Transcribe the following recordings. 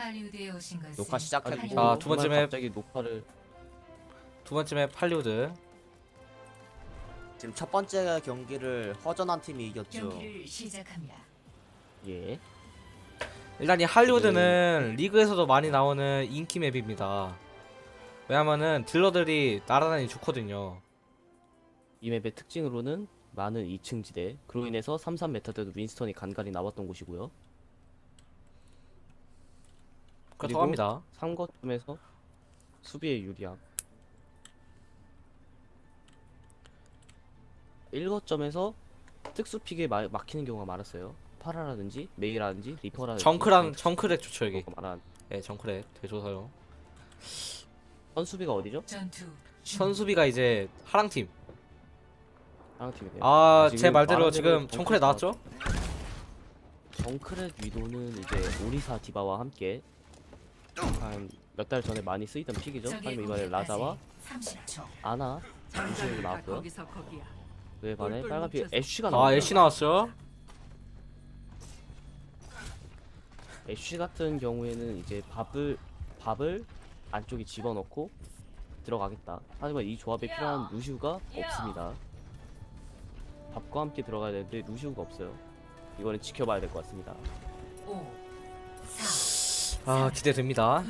할리우드에 오신 것을 녹화 시작했고. 자, 두 번째 맵. 갑자기 녹화를 두 번째 맵 팔리우드. 지금 첫 번째 경기를 허전한 팀이 이겼죠. 경기를 시작합니다. 예 일단 이 할리우드는 리그에서도 많이 나오는 인기 맵입니다. 왜냐면은 딜러들이 날아다니 좋거든요. 이 맵의 특징으로는 많은 2층 지대 그로 인해서 33 메타 때도 윈스턴이 간간히 나왔던 곳이고요 그렇다고 그리고 합니다. 3거점에서 수비에 유리함 1거점에서 특수픽에 마, 막히는 경우가 많았어요 파라라든지 메이라든지 리퍼라든지 정크랑 정크렉 좋죠 여기. 많은 예, 정크렉 되게 좋아요. 선수비가 어디죠? 전투 중. 선수비가 이제 하랑 팀. 다른 팀이네요 아, 지금 제 말대로 말한 지금 대로 정크렉 나왔죠? 정크렛 위도는 이제 오리사 디바와 함께 한 몇 달 전에 많이 쓰이던 픽이죠. 하지만 이번에 라자와 30초. 아나 루시오도 나왔고요. 거기서 거기야. 그에 반해 빨간 픽. 애쉬가 아, 나왔어요. 애쉬 나왔어요. 애쉬 같은 경우에는 이제 밥을 밥을 안쪽에 집어넣고 들어가겠다. 하지만 이 조합에 필요한 루시우가 없습니다. 밥과 함께 들어가야 되는데 루시우가 없어요. 이거는 지켜봐야 될 것 같습니다. 5 4 아, 기대됩니다.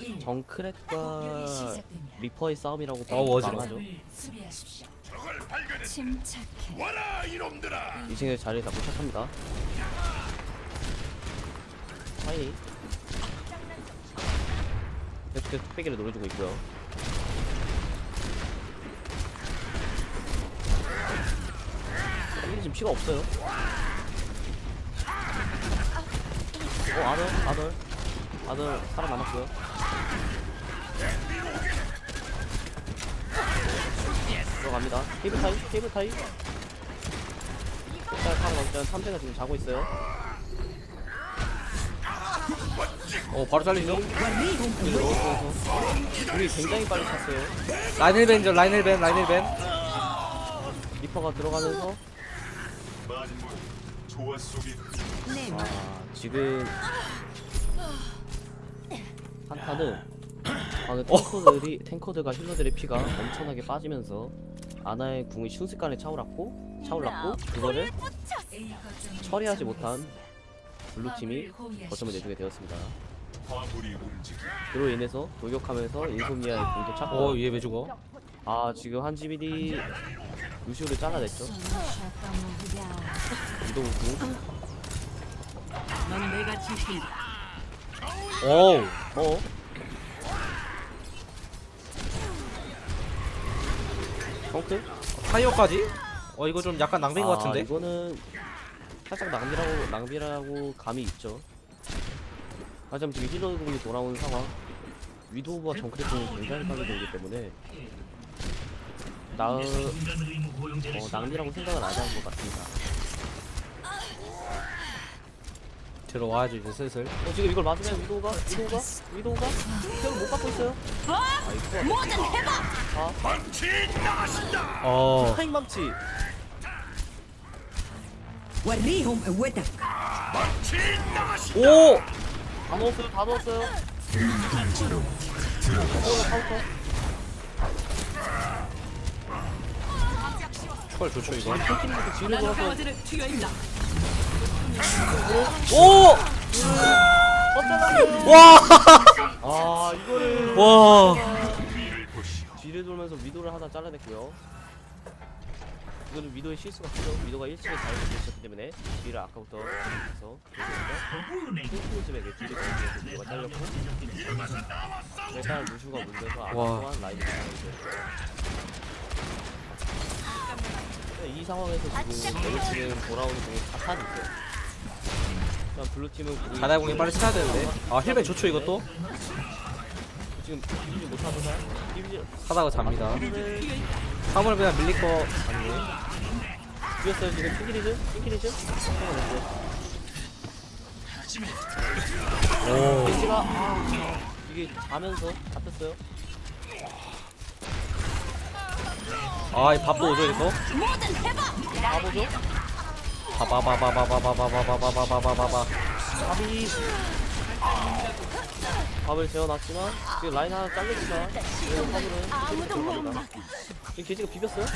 1 음, 정크렛과 공격이 시작됩니다. 리퍼의 싸움이라고 어, 어지러워. 망하죠. 점을 수비하십시오. 침착해. 2층에 자리 잡고 시작합니다. 차이. 계속해서 뚝배기를 노려주고 있고요. 이게 지금 피가 없어요. 어, 아들, 아들. 아들 살아남았고요. 들어갑니다. 케이블 타이, 케이블 타이. 짤 타고 일단 3대가 지금 자고 있어요. 어, 바로 잘리죠? 우리 굉장히 빨리 찼어요. 라인일벤이죠, 라인일벤, 라인일벤. 리퍼가 들어가면서 네, 아 지금 한타는 방금 탱커들이 탱커들과 힐러들의 피가 엄청나게 빠지면서 아나의 궁이 순식간에 차올랐고 차올랐고 그거를 처리하지. 못한 블루 팀이 화물을 호위하십시오. 거점을 내주게 되었습니다. 그로 인해서 돌격하면서 인소미아의 궁도 어, 찾고 얘왜 죽어? 아 지금 한 지민이 루시오를 잘라냈죠. 이동 궁. 넌 내가 지킨다. 오우. 어? 펑크? 타이어까지? 어, 이거 좀 약간 낭비인 것 같은데? 아, 이거는 살짝 낭비라고 낭비라고 감이 있죠. 하지만 지금 힐러 공이 돌아온 상황. 위도우와 정크레팅이 굉장히 빨리 돌기 때문에 나 어, 낭비라고 생각을 안 하는 것 같습니다. 들어와야죠, 이제 슬슬. 어, 지금 이걸 맞으면 위도우가 위도우가 위도우가 태를 못 받고 있어요. 아, 이거 뭐든 해봐. 어, 아, 타임 망치. وريهم قوتك. 오! 다 넣었어요. 다 넣었어요. 어, 카운터. 추월 좋죠, 이거. 킹킹부터 지는 거라서 강아지를 튀어 있다. 오! 와! 아 이거를 와! 뒤를 돌면서 위도를 하나 잘라냈고요. 이거는 위도의 실수가 크죠. 위도가 1층에 잘못 있었기 때문에 뒤를 아까부터 계속해서 킹킹즈에게 뒤를 돌면서 위도가 잘렸고 일단 루슈가 물려서 아까 와. 또한 라인을 잘렸어요. 이 상황에서 지금 레이스는 돌아오는 공이 다탄 있어요. 일단 블루 팀은 공이 자다공이 빨리 쳐야 되는데. 아, 힐벤 좋죠, 이것도? 지금 비비지 못하잖아요. 비비지 하다가 잡니다. 화물 그냥 밀릴 거. 아니에요. 죽였어요 지금 핑키리즈? 핑키리즈? 오. 겐지가 아 이게 자면서 잡혔어요. 아, 이 밥도 오죠, 이거? 가보죠. 바바바바바바바바바바바바바바. 밥이 밥을 재워놨지만 지금 라인 하나 잘리니까 지금 화물은 아무도 들어갑니다. 지금 게지가 비볐어요?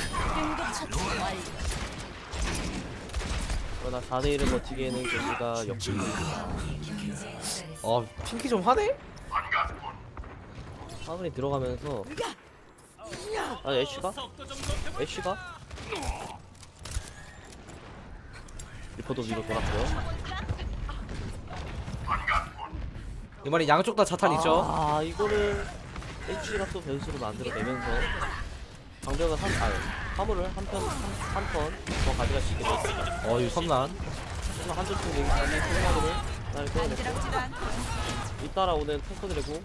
그러나 4대1을 버티기에는 게지가 역습이 어 핑키 좀 하네? 화물이 들어가면서 아 애쉬가? 애쉬가? 리퍼도 위로 돌았고요. 이번에 양쪽 다 자탄 있죠? 아 이거를 HG가 또 변수로 만들어내면서 방벽을 한, 아 화물을 한편한턴더 가져갈 수 있게 됐습니다. 어 이거 섬난. 하지만 한줄충 내기까지 생각으로 나를 끌어냈고 잇따라 오는 탱커 드래고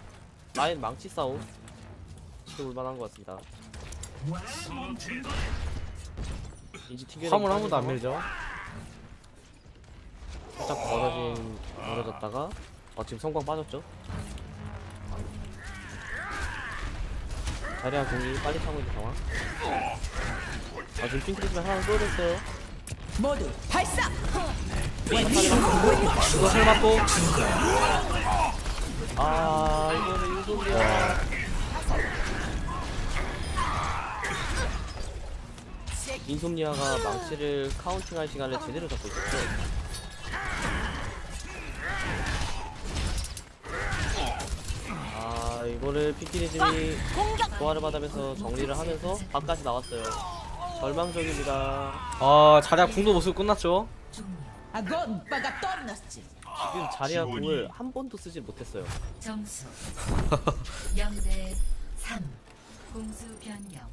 라인 망치 싸움 지켜볼 만한 것 같습니다. 이제 튕겨내기 화물 한 번도 안. 밀죠 살짝 벌어진 벌어졌다가 어 지금 성광 빠졌죠? 자리야 공이 빨리 차고 있는 상황. 아 지금 핑크리스만 하나 쏘여졌어요. 모두 발사. 설 맞고. 아 이거는 인소리야 인솜니아가 망치를 카운팅할 시간을 제대로 잡고 있었죠 아 이거를 피키니즘이 조화를 받으면서 정리를 하면서 밖까지 나왔어요. 절망적입니다. 아 자리야 궁도 못 쓰고 끝났죠? 지금 자리야 공을 한 번도 쓰지 못했어요. 점수 0대 3 공수 변경.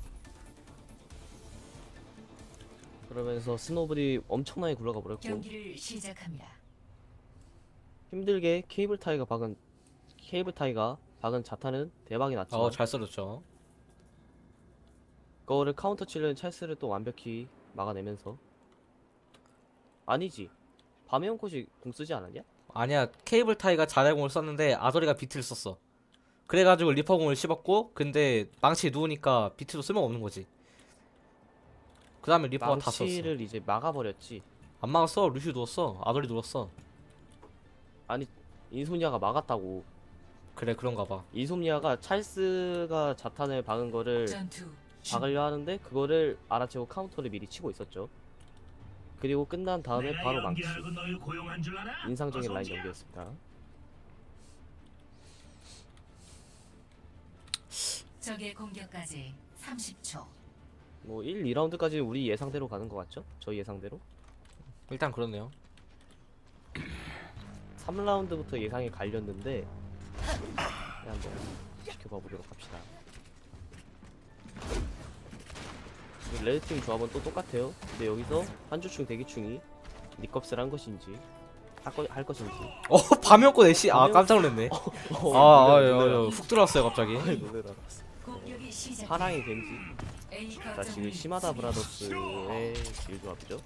그러면서 스노블이 엄청나게 굴러가 버렸고 경기를 시작합니다. 힘들게 케이블 타이가 박은 케이블 타이가 박은 자타는 대박이 났지만 어 잘 썰었죠. 그거를 카운터 치려는 찰스를 또 완벽히 막아내면서. 아니지. 밤의 연꽃이 공 쓰지 않았냐? 아니야. 케이블 타이가 자리공을 썼는데 아도리가 비트를 썼어. 그래가지고 리퍼공을 씹었고 근데 망치에 누우니까 비트도 쓸모없는 거지. 그 다음에 리퍼가 다 썼어. 망치를 이제 막아버렸지. 안 막았어. 루시우 누웠어. 아도리 누웠어. 아니 인솜니아가 막았다고 그래 그런가 봐. 인솜니아가 찰스가 자탄을 박은 거를 전투. 박으려 하는데 그거를 알아채고 카운터를 미리 치고 있었죠. 그리고 끝난 다음에 바로 망치. 인상적인 라인 연기였습니다. 적의 공격까지 30초. 뭐 1, 2라운드까지는 우리 예상대로 가는 것 같죠? 저희 예상대로? 일단 그렇네요. 3라운드부터 예상이 갈렸는데 한번 지켜봐 보도록 합시다. 이 레드팀 조합은 또 똑같아요. 근데 여기서 한주충 대기충이 니컵스를 한 것인지 할, 거, 할 것인지. 어 밤이었고 애쉬 아 밤이었- 깜짝 놀랐네. 어, 아아훅 들어왔어요 갑자기. 놀래라. 공격이 시작. 사랑의 겐지. 자 지금 시마다 브라더스의 길 조합이죠.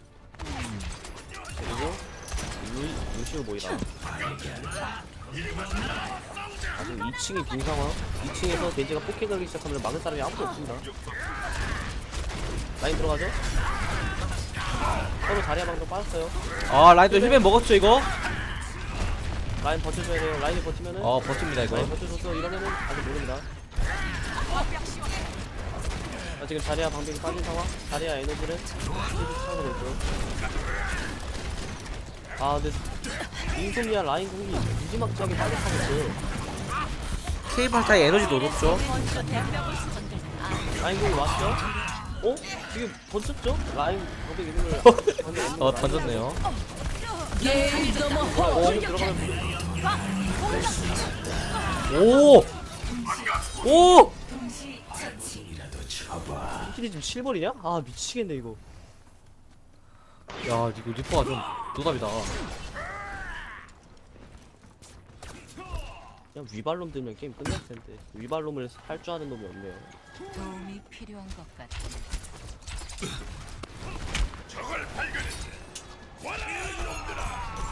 그리고 루, 루시오 모이라 아 지금 2층이 빈 상황. 2층에서 겐지가 포켓 걸기 시작하면 막을 사람이 아무도 없습니다. 라인 들어가죠? 서로 자리야 방도 빠졌어요. 아 라인도 힐맨 먹었죠 이거? 라인 버텨줘야 돼요. 라인이 버티면은 어 버팁니다 이거. 라인 버텨줬어 이러면은 아직 모릅니다. 자 지금 자리야 방벽이 빠진 상황. 자리야 계속 차오르고 있고요 아 근데 인솜니아 라인 공이 무지막지하게 차고 있어요 케이블 타이 에너지도 높죠 라인 공이 왔죠? 어? 지금 던졌죠? 라인 있는 어걸 던졌네요 어, 지금 들어가면 오! 오! 동시 처치. 힐이 지금 7벌이냐? 아 미치겠네 이거 야 이거 리퍼가 좀 노답이다 그냥 위발롬 들면 게임 끝날 텐데 위발롬을 할 줄 아는 놈이 없네요 도움이 필요한 것 같아.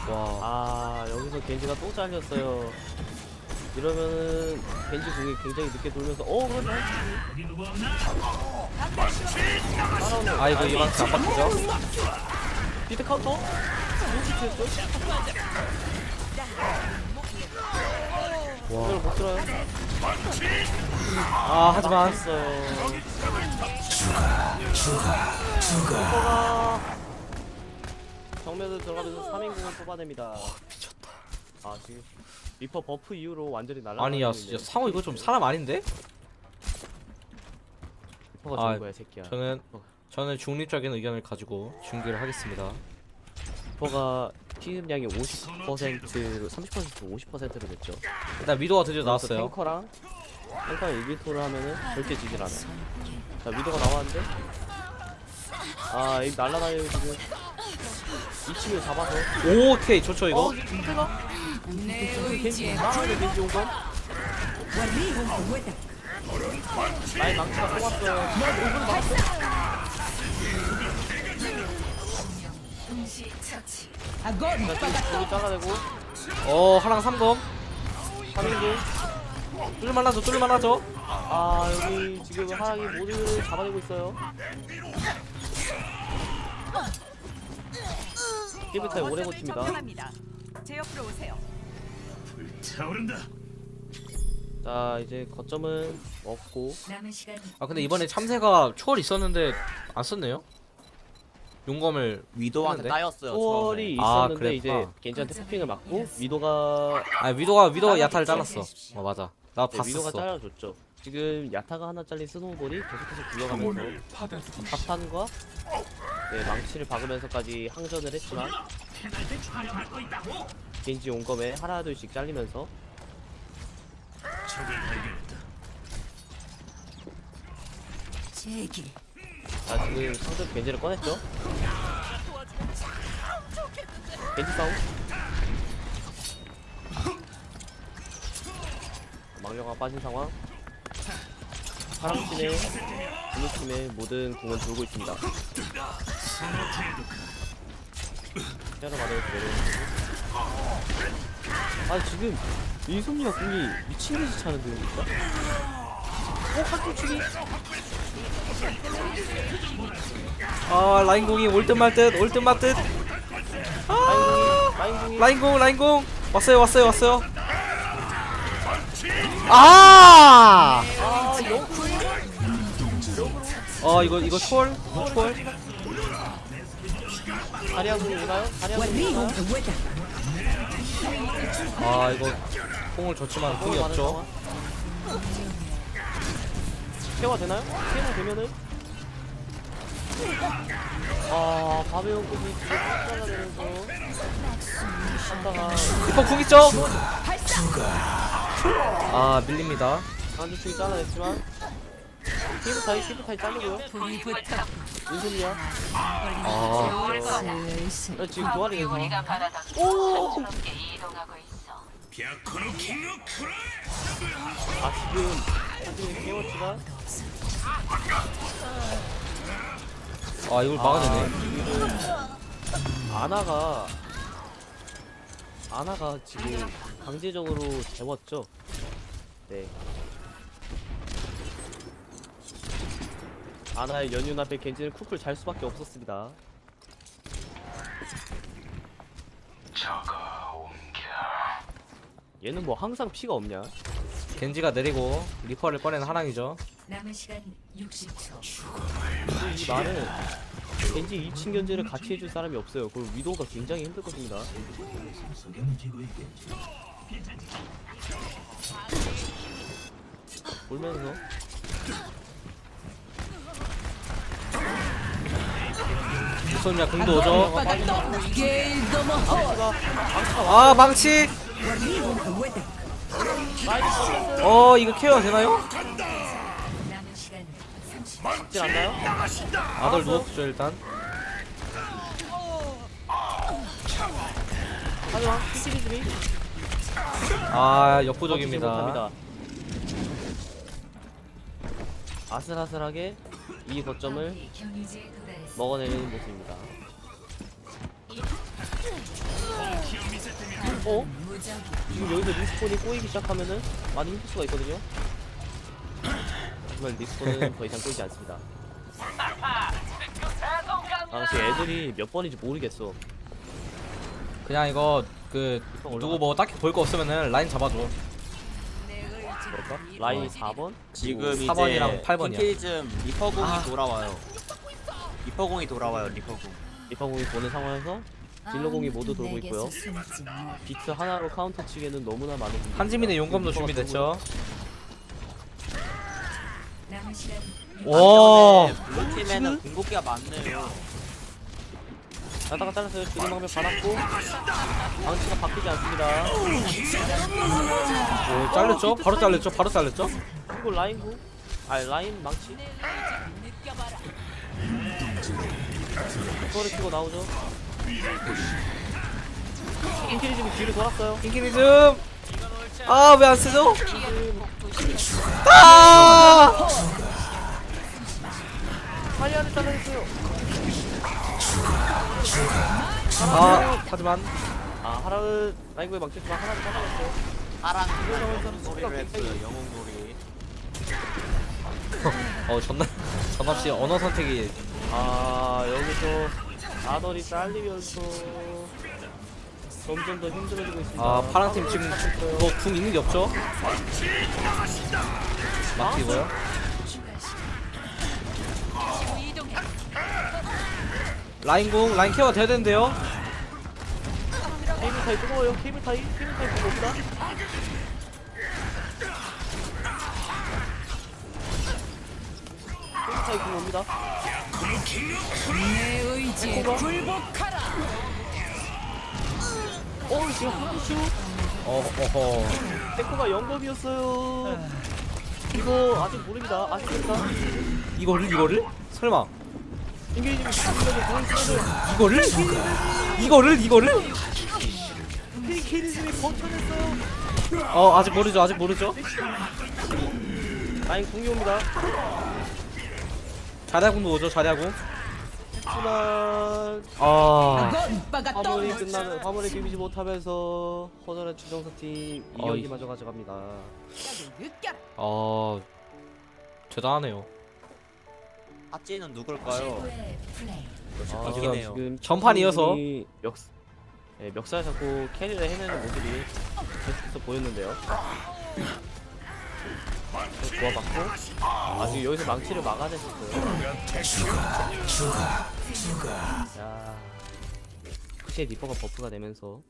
와아 여기서 겐지가 또 잘렸어요 이러면은 겐지 궁이 굉장히 늦게 돌면서 어 그런데 따라오는 아 이거 이 방치 안 바뀌죠? 비트 카운터? 루시트였죠? 이걸 못 들어요. 아 하지만 했어요. 정면으로 들어가면서 3인공을 뽑아냅니다. 미쳤다 아 지금 리퍼 버프 이후로 완전히 날라. 아니 야 진짜 상호 이거 좀 사람 아닌데? 리퍼가 아, 좋은 거야 새끼야. 저는 저는 중립적인 의견을 가지고 중계를 하겠습니다 슈퍼가 피흡량이 50%로 30% 50%로 됐죠. 일단 위도가 드디어 나왔어요. 탱커랑 탱커랑 1비토를 하면은 절대 지질 않아. 자 위도가 나왔는데 아이 날라다니고 지금 2층을 잡아서 오케이 좋죠 이거. 어 나가야 겐지 온 건. 라인 망치가 뽑았어요. 어, 자 지금 잘라내고. 어? 하랑 3검. 3인공 뚫을만하죠 뚫을만하죠. 아 여기 지금 하랑이 모두를 잡아내고 있어요. 깨비타에 오래 버팁니다. 제 옆으로 오세요. 자 이제 거점은 없고. 남은 시간 아 근데 이번에 참새가 초월 있었는데 안 썼네요 용검을 위도한테 했는데? 따였어요. 초월이 아, 있었는데 이제 그랬구나. 겐지한테 포핑을 맞고 위도가 아 위도가 위도가 야타를 잘랐어 어 맞아 나 네, 봤었어 위도가 잘라줬죠. 지금 야타가 하나 잘린 스노우볼이 계속해서 굴러가면서 파탄과 네, 망치를 박으면서까지 항전을 했지만 겐지 온검에 하나 둘씩 잘리면서 제기. 자 지금 상대 겐지를 꺼냈죠. 겐지 싸움. 망령아 빠진 상황. 파랑팀의 블루팀의 모든 공은 돌고 있습니다. 때려 맞아서 내려오는 아 지금 이솜니가 공이 미친듯이 차는데요 진짜? 어? 한쪽치기? 아 라인공이 올 듯 말 듯 올 듯 말듯아! 라인공 라인공. 왔어요 왔어요 왔어요. 아! 아 이거 이거 초월? 초월? 아 이거 공을 줬지만 공이 없죠. 케어 되나요? 케어 되면은? 아 바베온 꿈이 진짜 쫓아가면서. 한다가 리퍼 궁 있죠? 아 밀립니다. 안주축이 잘라냈지만. 키브 타이 키브 타이 잘리고요. 불이 붙어. 인생이야. 아. 슬슬. 나 지금 도와리 괜찮아 아 지금 사실 케어치가 아 이걸 막아내네 아나가 아나가 지금 강제적으로 재웠죠. 네. 아나의 연륜 앞에 겐지는 쿡을 잘 수밖에 없었습니다. 얘는 뭐 항상 피가 없냐? 겐지가 내리고 리퍼를 꺼낸 하랑이죠 나는 겐지 2층 견제를 같이 해줄 사람이 없어요. 그럼 위도가 굉장히 힘들 것입니다. 울면서 무섭냐 공도 오죠. 아, 아 망치 어 이거 케어 되나요? 30초. 죽질 않나요? 아들 누웠죠 일단 하지만 피치리들이 아 역부족입니다 못합니다. 아슬아슬하게 이 거점을. 먹어내는 모습입니다. 어? 지금 여기서 리스폰이 꼬이기 시작하면은 많이 힘들 수가 있거든요. 하지만 리스폰은 더 이상 꼬이지 않습니다. 아 지금 애들이 몇 번인지 모르겠어. 그냥 이거 그 누구 뭐 딱히 볼 거 없으면은 라인 잡아줘 그럴까? 라인이 4번? 지금 이제 4번이랑 8번이야. 킹키리즘 리퍼공이 아. 돌아와요. 리퍼공이 돌아와요. 리퍼공. 리파공이 보는 상황에서 딜러공이 모두 돌고 있고요. 비트 하나로 카운터 치기에는 너무나 많은 한지민의 용검도 준비됐죠. 와. 블루 팀에는 궁극기가 많네요. 자다가 잘랐어요. 지금 방면 받았고 방치가 바뀌지 않습니다. 오, 잘렸죠? 바로 잘렸죠? 바로 잘렸죠? 그리고 라인구 아 라인 망치 그거를 치고 나오죠. 킹키리즘이 뒤로 돌았어요. 킹키리즘. 아, 왜 안 쓰죠? 아! 아, 하지만 아 하라은 라인구에 망치지만 하나를 잘라냈어요. 소리를 했어요. 영웅놀이. 어, 전남 전남 씨 언어 선택이 아 여기서 아더리 잘리면서 점점 더 힘들어지고 있습니다. 아, 파랑팀 지금 뭐궁 있는 게 없죠? 막히고요. 라인 궁, 라인 케어가 돼야 되는데요. 케이블 타이 뜨거워요. 케이블 타이 케이블 타이 뜨거웁니다. 케이블 타이 뜨거웁니다. 내 의지에 굴복하라. 어 지금 한슈 어, 어허. 데코가 영검이었어요. 이거 아직 모릅니다. 아직 모릅니다. 이거를 이거를? 설마 인게이지가 지금까지 보여주면은 이거를? 이거를 이거를? 케이키리즘이 버텨냈어요. 어, 아직 모르죠. 아직 모르죠. 라인 옵니다. 자리아궁도 오죠. 자리아궁. 하지만 아. 화물이 떠. 끝나면 화물을 비비지 못하면서 허전한 주정서 팀 어이. 2경기마저 가져갑니다. 느껴라. 어. 대단하네요. 하찌는 누굴까요? 역시 아, 바뀌네요. 지금 전판 이어서. 팀이 멱, 네, 멱살 잡고 캐리를 해내는 모습이 계속해서 보였는데요. 구워받고 아 지금 여기서 망치를 막아냈었어요. 야, 확실히 리퍼가 버프가 되면서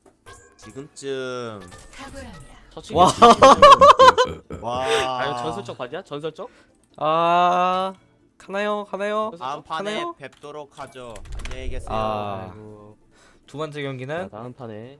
지금쯤 탁월합니다. 터치. 와. 와. 아 이거 전설적 봤냐? 전설적? 아. 가나요? 가나요? 다음 판에 하나요? 뵙도록 하죠. 안녕히 계세요. 아. 아이고. 두 번째 자, 경기는 다음 판에